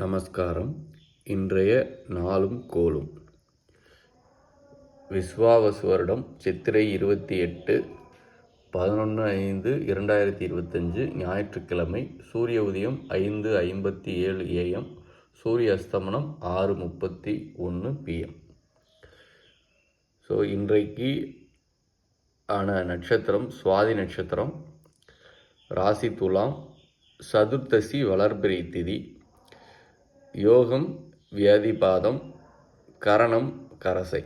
நமஸ்காரம். இன்றைய நாளும் கோலும் விஸ்வாவசு வருடம் சித்திரை இருபத்தி எட்டு பதினொன்று ஐந்து இரண்டாயிரத்தி இருபத்தஞ்சு ஞாயிற்றுக்கிழமை சூரிய உதயம் ஐந்து ஐம்பத்தி ஏழு ஏஎம் சூரிய அஸ்தமனம் ஆறு முப்பத்தி ஒன்று பிஎம் ஸோ இன்றைக்கு ஆன நட்சத்திரம் சுவாதி நட்சத்திரம் ராசி துலாம் சதுர்த்தசி வளர்பிறை திதி. யோகம் வியாதிபாதம் கரணம் கரசை.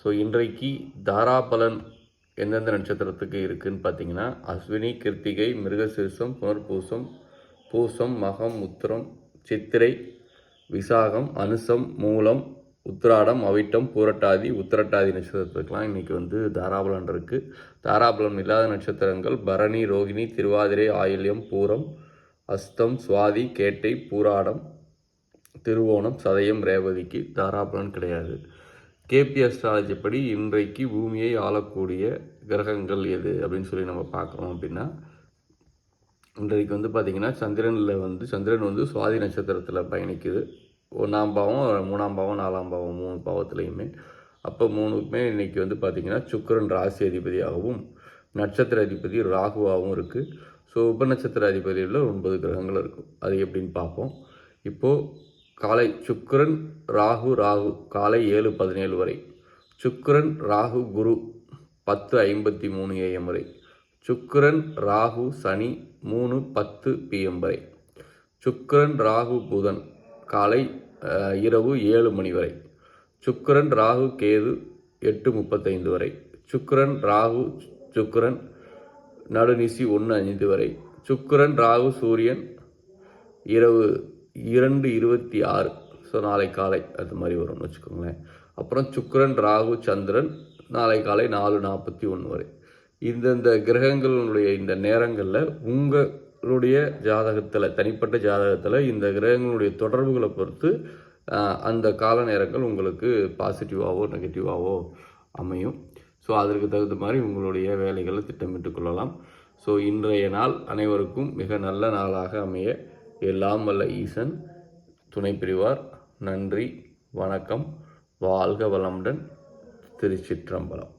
ஸோ இன்றைக்கு தாராபலன் எந்தெந்த நட்சத்திரத்துக்கு இருக்குதுன்னு பார்த்தீங்கன்னா அஸ்வினி கிருத்திகை மிருகசீர்ஷம் புனர்பூசம் பூசம் மகம் உத்திரம் சித்திரை விசாகம் அனுசம் மூலம் உத்திராடம் அவிட்டம் பூரட்டாதி உத்திரட்டாதி நட்சத்திரத்துக்கெலாம் இன்றைக்கி வந்து தாராபலன் இருக்குது தாராபலன் இல்லாத நட்சத்திரங்கள் பரணி ரோகிணி திருவாதிரை ஆயில்யம் பூரம் அஸ்தம் சுவாதி கேட்டை பூராடம் திருவோணம் சதயம் ரேவதிக்கு தாராபலன் கிடையாது. கேபி அஸ்ட்ராலஜி படி இன்றைக்கு பூமியை ஆளக்கூடிய கிரகங்கள் எது அப்படின்னு சொல்லி நம்ம பார்க்குறோம் அப்படின்னா இன்றைக்கு வந்து பார்த்திங்கன்னா சந்திரனில் வந்து சந்திரன் வந்து சுவாதி நட்சத்திரத்தில் பயணிக்குது. ஒன்றாம் பாவம் மூணாம் பாவம் நாலாம் பாவம் மூணு பாவத்துலேயுமே. அப்போ மூணுக்குமே இன்றைக்கி வந்து பார்த்திங்கன்னா சுக்கரன் ராசி அதிபதியாகவும் நட்சத்திர அதிபதி ராகுவாகவும் இருக்குது ஸோ உபநட்சத்திர அதிபதியில் ஒன்பது கிரகங்கள் இருக்கும். அது எப்படின்னு பார்ப்போம். இப்போது காலை சுக்கிரன் ராகு ராகு காலை ஏழு பதினேழு வரை. சுக்கிரன் ராகு குரு பத்து ஐம்பத்தி மூணு ஏஎம் வரை. சுக்கிரன் ராகு சனி மூணு பத்து பிஎம் வரை. சுக்கிரன் ராகு புதன் காலை இரவு ஏழு மணி வரை. சுக்கிரன் ராகு கேது எட்டு முப்பத்தைந்து வரை. சுக்கிரன் ராகு சுக்கிரன் நடுநிசி ஒன்று ஐந்து வரை. சுக்கிரன் ராகு சூரியன் இரவு இரண்டு இருபத்தி ஆறு. ஸோ நாளை காலை அது மாதிரி வரும்னு வச்சுக்கோங்களேன். அப்புறம் சுக்கரன் ராகு சந்திரன் நாளை காலை நாலு நாற்பத்தி ஒன்று வரை. இந்தந்த கிரகங்களுடைய இந்த நேரங்களில் உங்களுடைய ஜாதகத்தில் தனிப்பட்ட ஜாதகத்தில் இந்த கிரகங்களுடைய தொடர்புகளை பொறுத்து அந்த கால நேரங்கள் உங்களுக்கு பாசிட்டிவாகவோ நெகட்டிவாகவோ அமையும். ஸோ அதற்கு தகுந்த மாதிரி உங்களுடைய வேலைகளை திட்டமிட்டு கொள்ளலாம். ஸோ இன்றைய நாள் அனைவருக்கும் மிக நல்ல நாளாக அமைய எல்லாம் வல்ல ஈசன். துணை பிரிவார் நன்றி வணக்கம் வாழ்க வளமுடன் திருச்சிற்றம்பலம்.